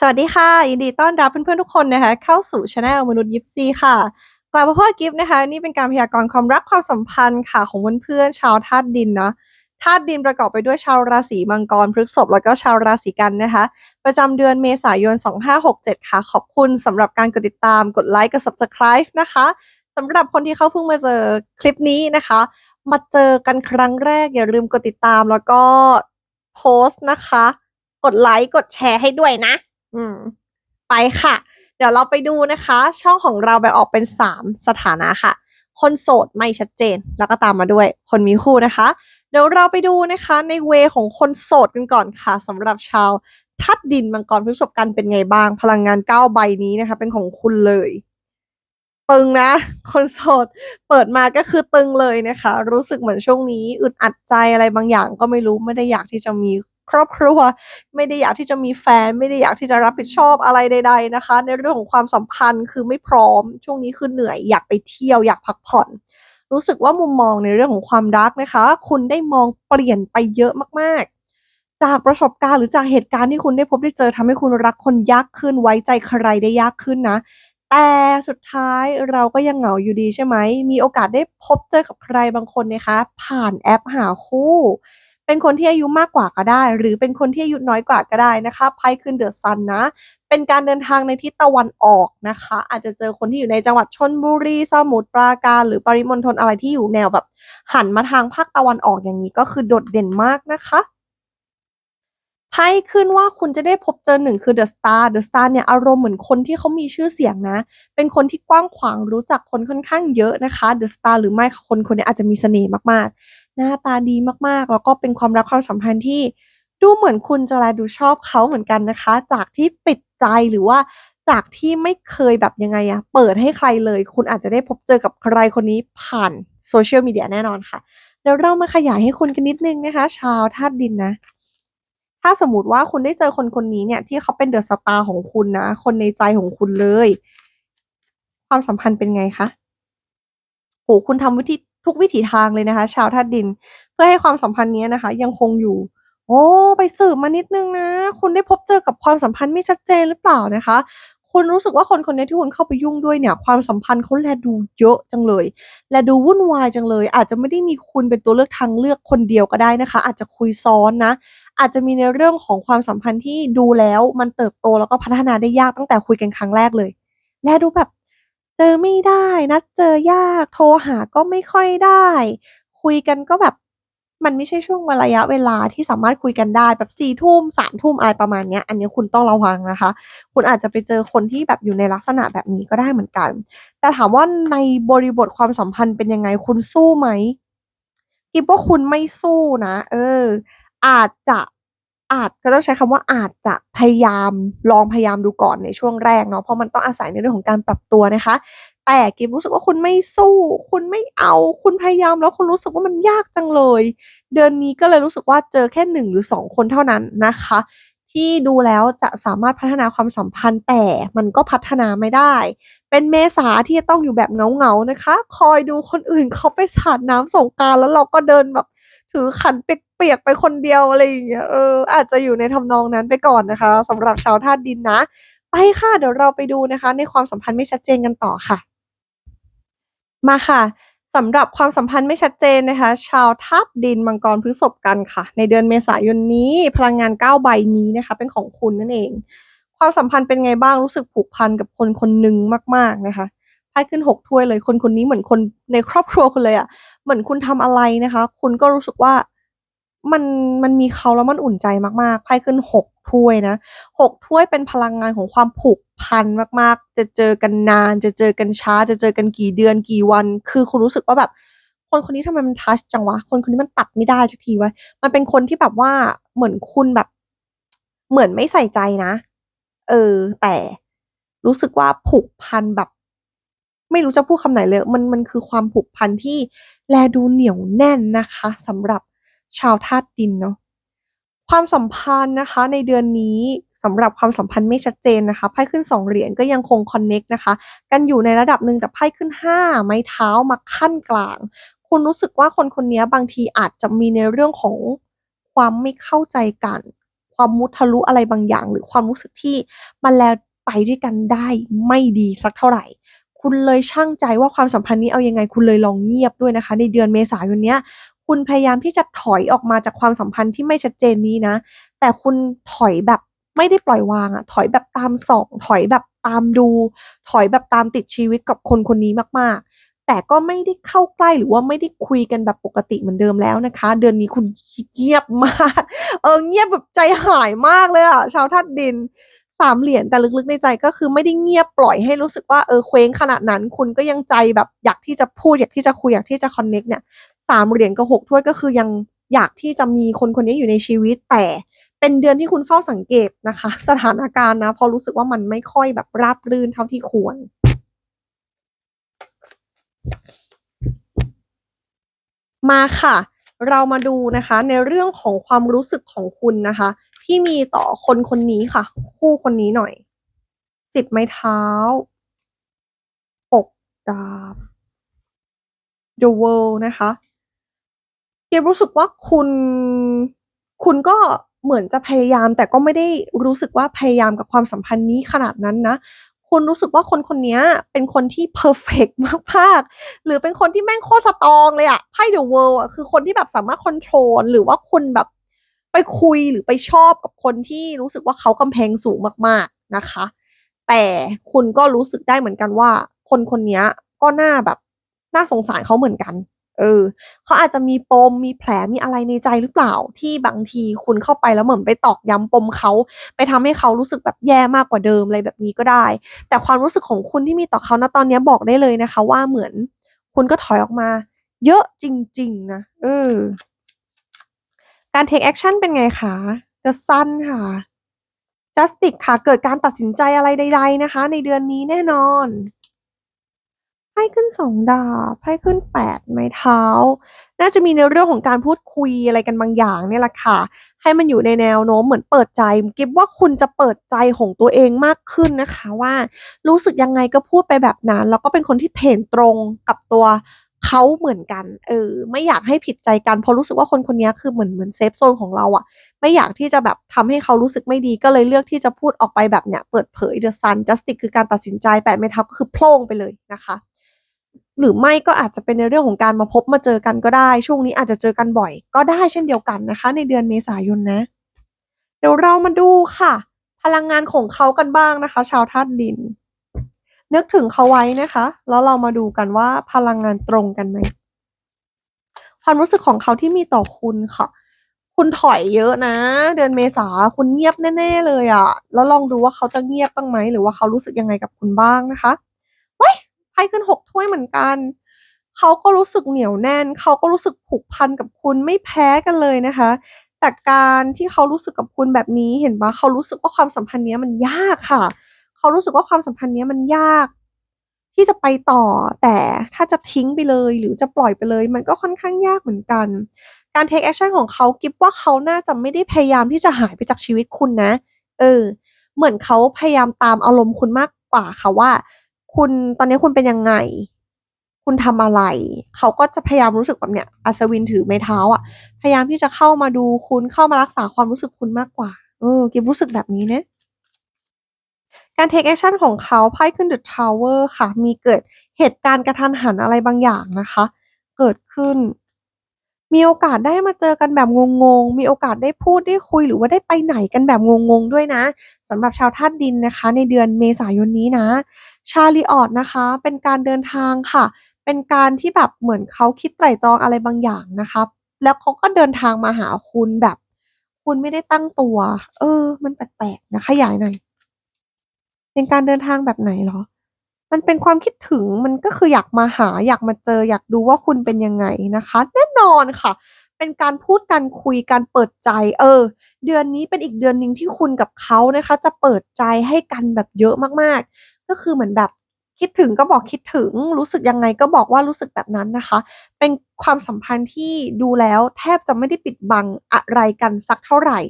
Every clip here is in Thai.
สวัสดีค่ะ ยินดีต้อนรับเพื่อนๆทุกคนนะคะ เข้าสู่ช anel มนุษย์ยิปซีค่ะกลับมาพบกับกิฟต์นะคะ นี่เป็นการพยากรณ์ความรักความสัมพันธ์ค่ะของเพื่อนๆชาวธาตุดินเนาะธาตุดินประกอบไปด้วยชาวราศีมังกรพฤกษภแล้วก็ชาวราศีกันนะคะ ประจำเดือนเมษายน 2567 ค่ะ ขอบคุณสำหรับการกดติดตามกดไลค์กด subscribe นะคะสำหรับคนที่เข้าเพิ่งมาเจอคลิปนี้นะคะ มาเจอกันครั้งแรกอย่าลืมกดติดตามแล้วก็โพสต์นะคะ กดไลค์กดแชร์ให้ด้วยนะ อืม ไปค่ะ เดี๋ยวเราไปดูนะคะ ช่องของเราแบ่งออกเป็น3สถานะค่ะ คนโสดไม่ชัดเจน แล้วก็ตามมาด้วย คนมีคู่นะคะ เดี๋ยวเราไปดูนะคะในเวของคนโสดกันก่อนค่ะสำหรับชาวทัดดินมังกรพฤษภกันเป็นไงบ้าง พลังงาน9ใบนี้นะคะ เป็นของคุณเลยตึงนะ คนโสดเปิดมาก็คือตึงเลยนะคะ รู้สึกเหมือนช่วงนี้ อึดอัดใจอะไรบางอย่างก็ไม่รู้ไม่ได้อยากที่จะมี ครอบครัว ไม่ได้อยากที่จะมีแฟน ไม่ได้อยากที่จะรับผิดชอบอะไรใด ๆนะคะ ในเรื่องของความสัมพันธ์คือไม่พร้อม ช่วงนี้คือเหนื่อยอยากไปเที่ยวอยากพักผ่อนรู้สึกว่ามุมมองในเรื่องของความรักนะคะ คุณได้มองเปลี่ยนไปเยอะมากๆ จากประสบการณ์หรือจากเหตุการณ์ที่คุณได้พบได้เจอทำให้คุณรักคนยากขึ้นไว้ใจใครได้ยากขึ้นนะ แต่สุดท้ายเราก็ยังเหงาอยู่ดีใช่ไหม มีโอกาสได้พบเจอกับใครบางคนนะคะ ผ่านแอปหาคู่ เป็นคนที่อายุมากกว่าก็ได้ หรือเป็นคนที่อายุน้อยกว่าก็ได้นะคะไพ่ขึ้นเดอะซันนะ เป็นการเดินทางในทิศตะวันออกนะคะ อาจจะเจอคนที่อยู่ในจังหวัดชลบุรีสมุทรปราการ หรือปริมณฑลอะไรที่อยู่แนวแบบ หันมาทางภาคตะวันออกอย่างนี้ก็คือโดดเด่นมากนะคะไพ่ขึ้นว่าคุณจะได้พบเจอหนึ่งคือเดอะสตาร์เดอะสตาร์เนี่ยอารมณ์เหมือนคนที่เขามีชื่อเสียงนะ เป็นคนที่กว้างขวางรู้จักคนค่อนข้างเยอะนะคะเดอะสตาร์หรือไม่คนคนนี้อาจจะมีเสน่ห์มากๆ หน้าตาดีมากๆ แล้วก็เป็นความรักความสัมพันธ์ที่ดูเหมือนคุณจะแลดูชอบเขาเหมือนกันนะคะ จากที่ปิดใจหรือว่าจากที่ไม่เคยแบบยังไงอะเปิดให้ใครเลย คุณอาจจะได้พบเจอกับใครคนนี้ผ่านโซเชียลมีเดียแน่นอนค่ะเดี๋ยวเรามาขยายให้คุณกันนิดนึงนะคะ ชาวธาตุดินนะ ถ้าสมมติว่าคุณได้เจอคนคนนี้เนี่ย ที่เขาเป็นเดอะสตาร์ของคุณนะ คนในใจของคุณเลย ความสัมพันธ์เป็นไงคะโหคุณทำวิธี ทุกวิถีทางเลยนะคะ ชาวธาตุดิน เพื่อให้ความสัมพันธ์นี้นะคะ ยังคงอยู่ โอ้ไปสืบมานิดนึงนะ คุณได้พบเจอกับความสัมพันธ์ไม่ชัดเจนหรือเปล่านะคะคุณรู้สึกว่าคนคนนี้ที่คุณเข้าไปยุ่งด้วยเนี่ยความสัมพันธ์เขาแลดูเยอะจังเลย แลดูวุ่นวายจังเลย อาจจะไม่ได้มีคุณเป็นตัวเลือกทางเลือกคนเดียวก็ได้นะคะ อาจจะคุยซ้อนนะ อาจจะมีในเรื่องของความสัมพันธ์ที่ดูแล้วมันเติบโตแล้วก็พัฒนาได้ยากตั้งแต่คุยกันครั้งแรกเลย และดูแบบ เจอไม่ได้ นัดเจอยาก โทรหาก็ไม่ค่อยได้ คุยกันก็แบบ มันไม่ใช่ช่วงระยะเวลาที่สามารถคุยกันได้แบบ4ทุ่ม3ทุ่มอะไรประมาณเนี้ย อันนี้คุณต้องระวังนะคะ คุณอาจจะไปเจอคนที่แบบอยู่ในลักษณะแบบนี้ก็ได้เหมือนกัน แต่ถามว่าในบริบทความสัมพันธ์เป็นยังไงคุณสู้ไหมคิดว่าคุณไม่สู้นะ เออ อาจจะ อาจก็ต้องใช้คำว่าอาจจะพยายามลองพยายามดูก่อนในช่วงแรกเนาะเพราะมันต้องอาศัยในเรื่องของการปรับตัวนะคะ แต่กิฟรู้สึกว่าคุณไม่สู้ คุณไม่เอา คุณพยายามแล้วคุณรู้สึกว่ามันยากจังเลย เดือนนี้ก็เลยรู้สึกว่าเจอแค่1หรือ2คนเท่านั้นนะคะ ที่ดูแล้วจะสามารถพัฒนาความสัมพันธ์แต่มันก็พัฒนาไม่ได้ เป็นเมษาที่จะต้องอยู่แบบเงาๆนะคะ คอยดูคนอื่นเขาไปสาดน้ำสงกานต์แล้วเราก็เดินแบบถือขันเเปียกไปคนเดียวอะไรอย่างเงี้ยเอออาจจะอยู่ในทำนองนั้นไปก่อนนะคะสำหรับชาวธาตุดินนะ ไปค่ะเดี๋ยวเราไปดูนะคะ ในความสัมพันธ์ไม่ชัดเจนกันต่อค่ะ มาค่ะสำหรับความสัมพันธ์ไม่ชัดเจนนะคะ ชาวธาตุดินมังกรพฤษภกันค่ะ ในเดือนเมษายนนี้พลังงาน9ใบนี้นะคะ เป็นของคุณนั่นเอง ความสัมพันธ์เป็นไงบ้างรู้สึกผูกพันกับคนคนหนึ่งมาก ๆนะคะไพ่ขึ้น6ถ้วยเลยคนคนนี้เหมือนคนในครอบครัวคุณเลยอะเหมือนคุณทำอะไรนะคะ คุณก็รู้สึกว่า มันมันมีเขาแล้วมันอุ่นใจมากๆไพ่ขึ้น6ถ้วยนะ6ถ้วยเป็นพลังงานของความผูกพันมากๆ จะเจอกันนาน จะเจอกันช้า จะเจอกันกี่เดือนกี่วัน คือคุณรู้สึกว่าแบบ คนคนนี้ทำไมมันทัชจังวะ คนคนนี้มันตัดไม่ได้สักทีวะมันเป็นคนที่แบบว่าเหมือนคุณแบบ เหมือนไม่ใส่ใจนะ เออ แต่รู้สึกว่าผูกพันแบบ ไม่รู้จะพูดคำไหนเลย มันมันคือความผูกพันที่แลดูเหนียวแน่นนะคะสำหรับ ชาวธาตุดินเนาะความสัมพันธ์นะคะ ในเดือนนี้สำหรับความสัมพันธ์ไม่ชัดเจนนะคะไพ่ขึ้น 2 เหรียญก็ยังคงคอนเน็กต์นะคะ กันอยู่ในระดับหนึ่งแต่ไพ่ขึ้น 5 ไม้เท้ามาขั้นกลาง คุณรู้สึกว่าคนคนนี้บางทีอาจจะมีในเรื่องของความไม่เข้าใจกัน ความมุทะลุอะไรบางอย่าง หรือความรู้สึกที่มันแล้วไปด้วยกันได้ไม่ดีสักเท่าไหร่ คุณเลยชั่งใจว่าความสัมพันธ์นี้เอายังไง คุณเลยลองเงียบด้วยนะคะ ในเดือนเมษายนเนี้ย คุณพยายามที่จะถอยออกมาจากความสัมพันธ์ที่ไม่ชัดเจนนี้นะ แต่คุณถอยแบบไม่ได้ปล่อยวางอะถอยแบบตามส่องถอยแบบตามดู ถอยแบบตามติดชีวิตกับคนคนนี้มากๆ แต่ก็ไม่ได้เข้าใกล้หรือว่าไม่ได้คุยกันแบบปกติเหมือนเดิมแล้วนะคะ เดือนนี้คุณเงียบมาก เออเงียบแบบใจหายมากเลยอะชาวธาตุดิน3เหรียญแต่ลึกๆในใจก็คือไม่ได้เงียบปล่อยให้รู้สึกว่าเออเคว้งขนาดนั้น คุณก็ยังใจแบบอยากที่จะพูดอยากที่จะคุยอยากที่จะคอนเน็กต์เนี่ย 3เหรียญกับ6ถ้วยก็คือยังอยากที่จะมีคนคนนี้อยู่ในชีวิตแต่เป็นเดือนที่คุณเฝ้าสังเกตนะคะ สถานการณ์นะพราะรู้สึกว่ามันไม่ค่อยแบบราบรื่นเท่าที่ควร มาค่ะ เรามาดูนะคะ ในเรื่องของความรู้สึกของคุณนะคะ ที่มีต่อคนคนนี้ค่ะ คู่คนนี้หน่อย10ไม้เท้า6ดาบ The World นะคะ เกียวรู้สึกว่าคุณคุณก็เหมือนจะพยายาม แต่ก็ไม่ได้รู้สึกว่าพยายามกับความสัมพันธ์นี้ขนาดนั้นนะคุณรู้สึกว่าคนคนนี้เป็นคนที่เพอร์เฟกต์มากๆ หรือเป็นคนที่แม่งโคตรสตรองเลยอะไพ่ The World อะคือคนที่แบบสามารถคอนโทรลหรือว่าคุณแบบไปคุยหรือไปชอบกับคนที่รู้สึกว่าเขากำแพงสูงมากๆนะคะ แต่คุณก็รู้สึกได้เหมือนกันว่า คนคนนี้ก็น่าแบบน่าสงสารเขาเหมือนกัน เออเขาอาจจะมีปมมีแผลมีอะไรในใจหรือเปล่า ที่บางทีคุณเข้าไปแล้วเหมือนไปตอกย้ำปมเขาไปทำให้เขารู้สึกแบบแย่มากกว่าเดิมอะไรแบบนี้ก็ได้ แต่ความรู้สึกของคุณที่มีต่อเขาณตอนนี้บอกได้เลยนะคะ ว่าเหมือน คุณก็ถอยออกมา เยอะจริง ๆ นะเออการเทกแอกชันเป็นไงคะ The Sun ค่ะ Justice ค่ะ เกิดการตัดสินใจอะไรใด ๆ นะคะ ในเดือนนี้แน่นอน ไพ่ขึ้น2ดาบไพ่ขึ้น8ไม้เท้า น่าจะมีในเรื่องของการพูดคุยอะไรกันบางอย่างเนี่ยแหละค่ะ ให้มันอยู่ในแนวโน้มเหมือนเปิดใจกิ๊บว่าคุณจะเปิดใจของตัวเองมากขึ้นนะคะว่า รู้สึกยังไงก็พูดไปแบบนั้นแล้วก็เป็นคนที่เถนตรงกับตัวเขาเหมือนกัน เออ ไม่อยากให้ผิดใจกันเพราะรู้สึกว่าคนคนนี้คือเหมือนเหมือนเซฟโซนของเราอะไม่อยากที่จะแบบทำให้เขารู้สึกไม่ดีก็เลยเลือกที่จะพูดออกไปแบบเนี้ย เปิดเผย The Sun Justice คือการตัดสินใจ8ไม้เท้าก็คือโพล่งไปเลยนะคะ หรือไม่ก็อาจจะเป็นในเรื่องของการมาพบมาเจอกันก็ได้ ช่วงนี้อาจจะเจอกันบ่อย ก็ได้เช่นเดียวกันนะคะ ในเดือนเมษายนนะ เดี๋ยวเรามาดูค่ะ พลังงานของเขากันบ้างนะคะ ชาวธาตุดิน นึกถึงเขาไว้นะคะ แล้วเรามาดูกันว่าพลังงานตรงกันไหมความรู้สึกของเขาที่มีต่อคุณค่ะ คุณถอยเยอะนะ เดือนเมษาคุณเงียบแน่ ๆ เลยอะแล้วลองดูว่าเขาจะเงียบบ้างไหมหรือว่าเขารู้สึกยังไงกับคุณบ้างนะคะไว้! ไพ่ขึ้น6ถ้วยเหมือนกัน เขาก็รู้สึกเหนียวแน่น เขาก็รู้สึกผูกพันกับคุณไม่แพ้กันเลยนะคะ แต่การที่เขารู้สึกกับคุณแบบนี้เห็นปล่าเขารู้สึกว่าความสัมพันธ์เนี้ยมันยากค่ะ เขารู้สึกว่าความสัมพันธ์เนี้ยมันยาก ที่จะไปต่อ แต่ถ้าจะทิ้งไปเลยหรือจะปล่อยไปเลย มันก็ค่อนข้างยากเหมือนกัน การเทกแอกชันของเขากิ๊บว่าเขาน่าจะไม่ได้พยายามที่จะหายไปจากชีวิตคุณนะ เออ เหมือนเขาพยายามตามอารมณ์คุณมากกว่าค่ะว่า คุณตอนนี้คุณเป็นยังไง คุณทำอะไร เขาก็จะพยายามรู้สึกแบบเนี้ยอัศวินถือไม้เท้าอะพยายามที่จะเข้ามาดูคุณเข้ามารักษาความรู้สึกคุณมากกว่า เออกิบรู้สึกแบบนี้เนะการเทกแอกชันของเขาไพ่ขึ้น The Tower ค่ะ มีเกิดเหตุการณ์กระทันหันอะไรบางอย่างนะคะ เกิดขึ้น มีโอกาสได้มาเจอกันแบบงงๆ มีโอกาสได้พูดได้คุยหรือว่าได้ไปไหนกันแบบงงๆด้วยนะสำหรับชาวธาตุดินนะคะ ในเดือนเมษายนนี้นะ Chariot นะคะ เป็นการเดินทางค่ะ เป็นการที่แบบเหมือนเขาคิดไตร่ตรองอะไรบางอย่างนะคะ แล้วเขาก็เดินทางมาหาคุณแบบ คุณไม่ได้ตั้งตัว เออ มันแปลกๆนะขยายหน่อยเป็นการเดินทางแบบไหนเหรอ?มันเป็นความคิดถึงมันก็คืออยากมาหา อยากมาเจอ อยากดูว่าคุณเป็นยังไงนะคะ แน่นอนค่ะ เป็นการพูดกันคุยกันเปิดใจ เออ เดือนนี้เป็นอีกเดือนหนึ่งที่คุณกับเขานะคะ จะเปิดใจให้กันแบบเยอะมากๆ ก็คือเหมือนแบบคิดถึงก็บอกคิดถึง รู้สึกยังไงก็บอกว่ารู้สึกแบบนั้นนะคะ เป็นความสัมพันธ์ที่ดูแล้วแทบจะไม่ได้ปิดบังอะไรกันสักเท่าไหร่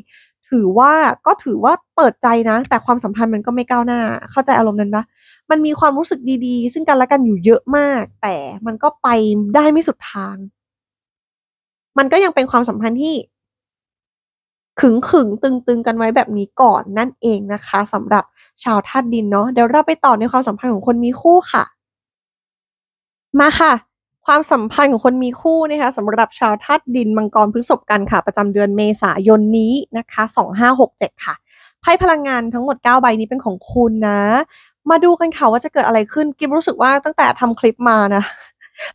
ถือว่าก็ถือว่าเปิดใจนะ แต่ความสัมพันธ์มันก็ไม่ก้าวหน้า เข้าใจอารมณ์นั้นปล่า?มันมีความรู้สึกดีๆ ซึ่งกันและกันอยู่เยอะมาก แต่มันก็ไปได้ไม่สุดทาง มันก็ยังเป็นความสัมพันธ์ที่ ขึงขึงตึงตึงกันไว้แบบนี้ก่อนนั่นเองนะคะสำหรับชาวธาตุดินเนาะเดี๋ยวเราไปต่อในความสัมพันธ์ของคนมีคู่ค่ะ มาค่ะ ความสัมพันธ์ของคนมีคู่นะคะสำหรับชาวธาตุดินมังกรพฤษภกันค่ะ ประจำเดือนเมษายนนี้นะคะ 2567 ค่ะไพ่พลังงานทั้งหมด 9 ใบนี้เป็นของคุณนะ มาดูกันค่ะว่าจะเกิดอะไรขึ้น กิมรู้สึกว่าตั้งแต่ทำคลิปมานะ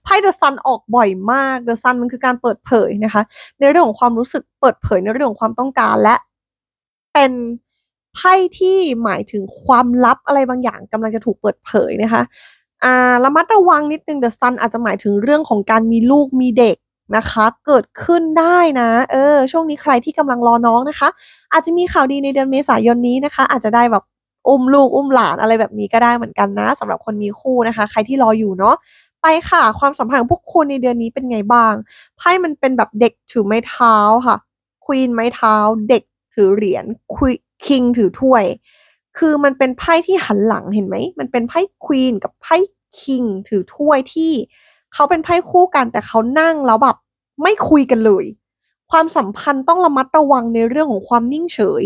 ไพ่เดอะซันออกบ่อยมากเดอะซันมันคือการเปิดเผยนะคะ ในเรื่องของความรู้สึกเปิดเผยในเรื่องของความต้องการและเป็นไพ่ที่หมายถึงความลับอะไรบางอย่างกำลังจะถูกเปิดเผยนะคะอ่าระมัดระวังนิดนึงเดอะซันอาจจะหมายถึงเรื่องของการมีลูกมีเด็กนะคะ เกิดขึ้นได้นะเออช่วงนี้ใครที่กำลังรอน้องนะคะ อาจจะมีข่าวดีในเดือนเมษายนนี้นะคะ อาจจะได้แบบอุ้มลูกอุ้มหลานอะไรแบบนี้ก็ได้เหมือนกันนะสำหรับคนมีคู่นะคะ ใครที่รออยู่เนาะ ไปค่ะ ความสัมพันธ์ของพวกคุณในเดือนนี้เป็นไงบ้างไพ่มันเป็นแบบเด็กถือไม้เท้าค่ะควีนไม้เท้า เด็กถือเหรียญคิงถือถ้วย คือมันเป็นไพ่ที่หันหลังเห็นไหมมันเป็นไพ่ควีนกับไพ่คิงถือถ้วยที่เขาเป็นไพ่คู่กันแต่เขานั่งแล้วแบบไม่คุยกันเลย ความสัมพันธ์ต้องระมัดระวังในเรื่องของความนิ่งเฉย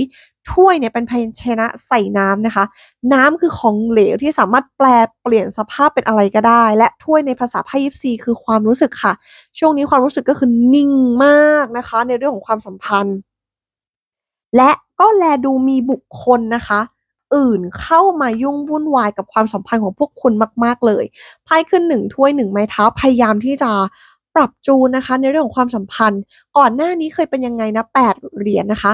ถ้วยเนี่ยเป็นภาชนะใส่น้ำนะคะ น้ำคือของเหลวที่สามารถแปลเปลี่ยนสภาพเป็นอะไรก็ได้ และถ้วยในภาษาไพ่ยิปซีคือความรู้สึกค่ะ ช่วงนี้ความรู้สึกก็คือนิ่งมากนะคะ ในเรื่องของความสัมพันธ์ และก็แลดูมีบุคคลนะคะอื่นเข้ามายุ่งวุ่นวายกับความสัมพันธ์ของพวกคุณมาก ๆ เลยไพ่ขึ้นหนึ่งถ้วยหนึ่งไม้เท้าพยายามที่จะปรับจูนนะคะ ในเรื่องของความสัมพันธ์ ก่อนหน้านี้เคยเป็นยังไงนะแปดเหรียญนะคะ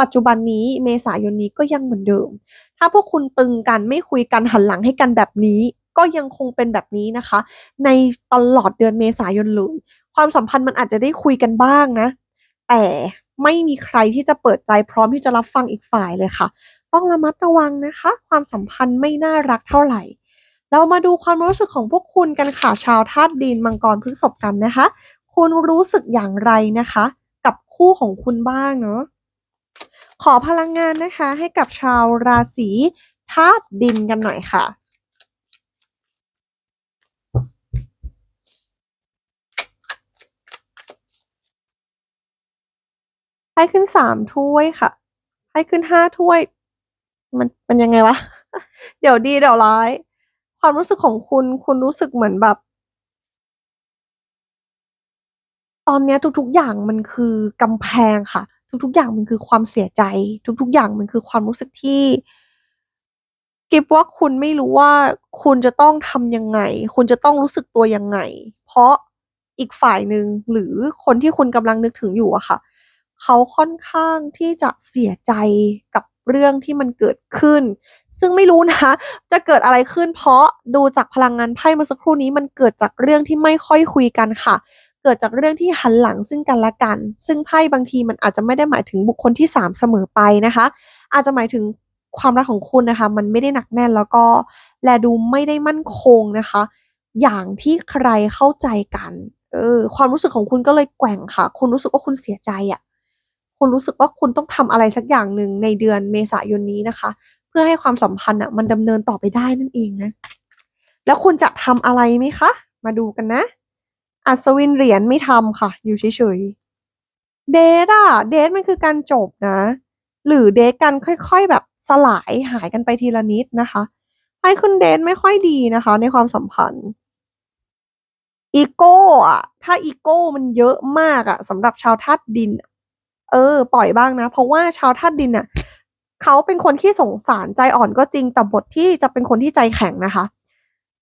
ปัจจุบันนี้เมษายนนี้ก็ยังเหมือนเดิม ถ้าพวกคุณตึงกันไม่คุยกันหันหลังให้กันแบบนี้ ก็ยังคงเป็นแบบนี้นะคะ ในตลอดเดือนเมษายนเลย ความสัมพันธ์มันอาจจะได้คุยกันบ้างนะ แต่ไม่มีใครที่จะเปิดใจพร้อมที่จะรับฟังอีกฝ่ายเลยค่ะ ต้องระมัดระวังนะคะ ความสัมพันธ์ไม่น่ารักเท่าไหร่ เรามาดูความรู้สึกของพวกคุณกันค่ะชาวธาตุดินมังกรพฤษภกันนะคะ คุณรู้สึกอย่างไรนะคะ กับคู่ของคุณบ้างเนาะ ขอพลังงานนะคะ ให้กับชาวราศีธาตุดินกันหน่อยค่ะไพ่ขึ้นสามถ้วยค่ะไพ่ขึ้นห้าถ้วย มันมันยังไงวะ เดี๋ยวดีเดี๋ยวร้าย ความรู้สึกของคุณคุณรู้สึกเหมือนแบบตอนนี้ทุกๆอย่างมันคือกำแพงค่ะ ทุกๆ อย่างมันคือความเสียใจ ทุกๆ อย่างมันคือความรู้สึกที่กิฟว่าคุณไม่รู้ว่าคุณจะต้องทำยังไง คุณจะต้องรู้สึกตัวยังไง เพราะอีกฝ่ายหนึ่งหรือคนที่คุณกำลังนึกถึงอยู่อะค่ะ เขาค่อนข้างที่จะเสียใจกับเรื่องที่มันเกิดขึ้น ซึ่งไม่รู้นะ จะเกิดอะไรขึ้น เพราะดูจากพลังงานไพ่เมื่อสักครู่นี้มันเกิดจากเรื่องที่ไม่ค่อยคุยกันค่ะ เกิดจากเรื่องที่หันหลังซึ่งกันและกัน ซึ่งไพ่บางทีมันอาจจะไม่ได้หมายถึงบุคคลที่สามเสมอไปนะคะ อาจจะหมายถึงความรักของคุณนะคะ มันไม่ได้หนักแน่นแล้วก็แลดูไม่ได้มั่นคงนะคะ อย่างที่ใครเข้าใจกันเออความรู้สึกของคุณก็เลยแกว่งค่ะ คุณรู้สึกว่าคุณเสียใจอะคุณรู้สึกว่าคุณต้องทำอะไรสักอย่างหนึ่งในเดือนเมษายนนี้นะคะ เพื่อให้ความสัมพันธ์อะมันดำเนินต่อไปได้นั่นเองนะแล้วคุณจะทำอะไรไหมคะ มาดูกันนะ อัศวินเหรียญไม่ทำค่ะ อยู่เฉยๆ เดทอะเดทมันคือการจบนะ หรือเดทกันค่อยๆแบบสลายหายกันไปทีละนิดนะคะไพ่คุณเดทไม่ค่อยดีนะคะ ในความสัมพันธ์อีโก้อะถ้าอีโก้มันเยอะมากอะสำหรับชาวธาตุดิน เออ ปล่อยบ้างนะ เพราะว่าชาวธาตุดินอะเขาเป็นคนที่สงสารใจอ่อนก็จริงแต่บทที่จะเป็นคนที่ใจแข็งนะคะ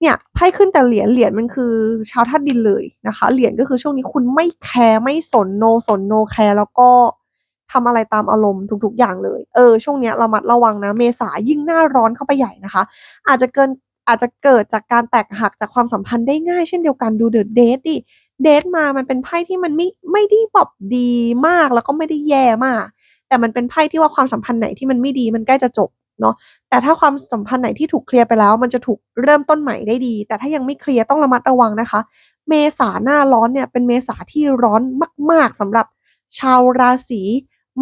เนี่ยไพ่ขึ้นแต่เหรียญเหรียญมันคือชาวธาตุดินเลยนะคะ เหรียญก็คือช่วงนี้คุณไม่แคร์ไม่สนโนสนโนแคร์แล้วก็ทำอะไรตามอารมณ์ทุกๆอย่างเลย เออ ช่วงเนี้ยระมัดระวังนะ เมษายิ่งหน้าร้อนเข้าไปใหญ่นะคะ อาจจะเกินอาจจะเกิดจากการแตกหักจากความสัมพันธ์ได้ง่ายเช่นเดียวกันดูเดอะเดทดิ เดทมามันเป็นไพ่ที่มันไม่ไม่ได้แบบดีมากแล้วก็ไม่ได้แย่มาก แต่มันเป็นไพ่ที่ว่าความสัมพันธ์ไหนที่มันไม่ดีมันใกล้จะจบ เนาะแต่ถ้าความสัมพันธ์ไหนที่ถูกเคลียร์ไปแล้ว มันจะถูกเริ่มต้นใหม่ได้ดี แต่ถ้ายังไม่เคลียร์ต้องระมัดระวังนะคะ เมษาหน้าร้อนเนี่ยเป็นเมษาที่ร้อนมาก ๆสำหรับชาวราศี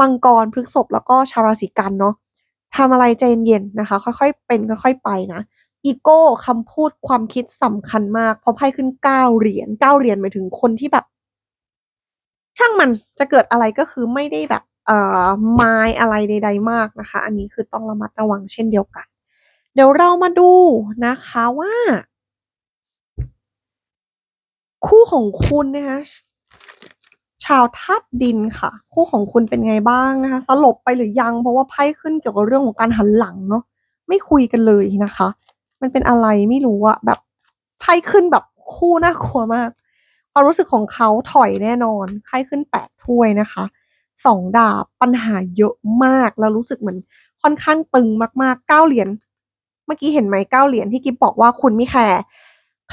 มังกรพฤษภแล้วก็ชาวราศีกันเนาะทำอะไรใจเย็นๆนะคะ ค่อยๆเป็นค่อยๆไปนะอีโก้คำพูดความคิดสำคัญมาก เพราะไพ่ขึ้นเก้าเหรียญเก้าเหรียญหมายถึงคนที่แบบ ช่างมันจะเกิดอะไรก็คือไม่ได้แบบ ไม้อะไรใด ๆ มากนะคะ อันนี้คือต้องระมัดระวังเช่นเดียวกัน เดี๋ยวเรามาดูนะคะว่า คู่ของคุณนะคะชาวธาตุดินค่ะ คู่ของคุณเป็นไงบ้างนะคะ สลบไปหรือยัง เพราะว่าไพ่ขึ้นเกี่ยวกับเรื่องของการหันหลังเนาะไม่คุยกันเลยนะคะ มันเป็นอะไรไม่รู้อะแบบไพ่ขึ้นแบบคู่น่ากลัวมากความรู้สึกของเขาถอยแน่นอนไพ่ขึ้นแปดถ้วยนะคะ สองดาบปัญหาเยอะมาก แล้วรู้สึกเหมือนค่อนข้างตึงมากๆเก้าเหรียญเมื่อกี้เห็นไหมเก้าเหรียญที่กิฟบอกว่าคุณไม่แคร์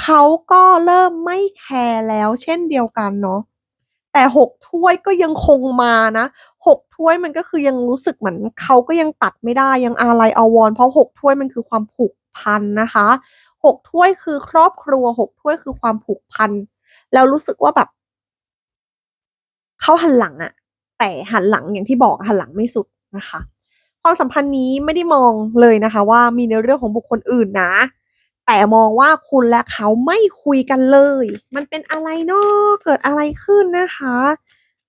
เขาก็เริ่มไม่แคร์แล้วเช่นเดียวกันเนาะแต่หกถ้วยก็ยังคงมานะหกถ้วยมันก็คือยังรู้สึกเหมือนเขาก็ยังตัดไม่ได้ยังอาลัยอาวรเพราะหกถ้วยมันคือความผูกพันนะคะหกถ้วยคือครอบครัวหกถ้วยคือความผูกพันแล้วรู้สึกว่าแบบเขาหันหลังอะ แต่หันหลังอย่างที่บอกหันหลังไม่สุดนะคะ ความสัมพันธ์นี้ไม่ได้มองเลยนะคะ ว่ามีในเรื่องของบุคคลอื่นนะ แต่มองว่าคุณและเขาไม่คุยกันเลย มันเป็นอะไรเนาะเกิดอะไรขึ้นนะคะ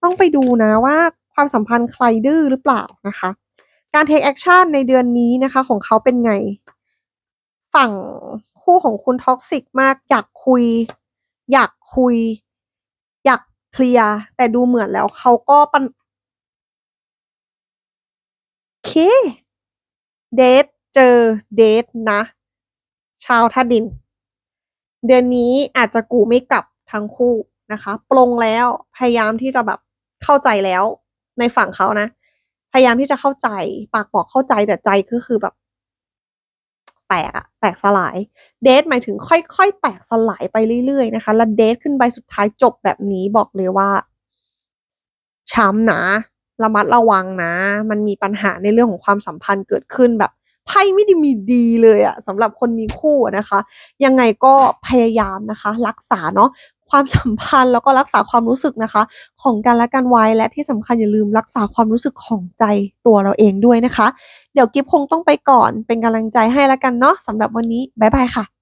ต้องไปดูนะว่าความสัมพันธ์ใครดื้อหรือเปล่านะคะ การ take action ในเดือนนี้นะคะ ของเขาเป็นไง ฝั่งคู่ของคุณท็อกซิกมาก อยากคุย อยากคุย เคลียร์แต่ดูเหมือนแล้วเขาก็ปันเคเดทเจอเดทนะ ชาวธาดิน เดือนนี้อาจจะกูไม่กลับทั้งคู่นะคะปลงแล้วพยายามที่จะแบบเข้าใจแล้วในฝั่งเขานะ พยายามที่จะเข้าใจ ปากบอกเข้าใจแต่ใจก็คือแบบ ตกอะแตกสลายเดทหมายถึงค่อยๆ แตกสลายไปเรื่อยๆนะคะ แล้วเดทขึ้นไปสุดท้ายจบแบบนี้บอกเลยว่า ช้ำนะระมัดระวังนะ มันมีปัญหาในเรื่องของความสัมพันธ์เกิดขึ้นแบบไพ่ไม่ได้มีดีเลยอะสำหรับคนมีคู่นะคะ ยังไงก็พยายามนะคะ รักษาเนาะ ความสัมพันธ์แล้วก็รักษาความรู้สึกนะคะ ของกันและกันไว้และที่สำคัญอย่าลืมรักษาความรู้สึกของใจตัวเราเองด้วยนะคะ เดี๋ยวกิฟคงต้องไปก่อนเป็นกำลังใจให้แล้วกันเนาะสำหรับวันนี้บ๊ายบายค่ะ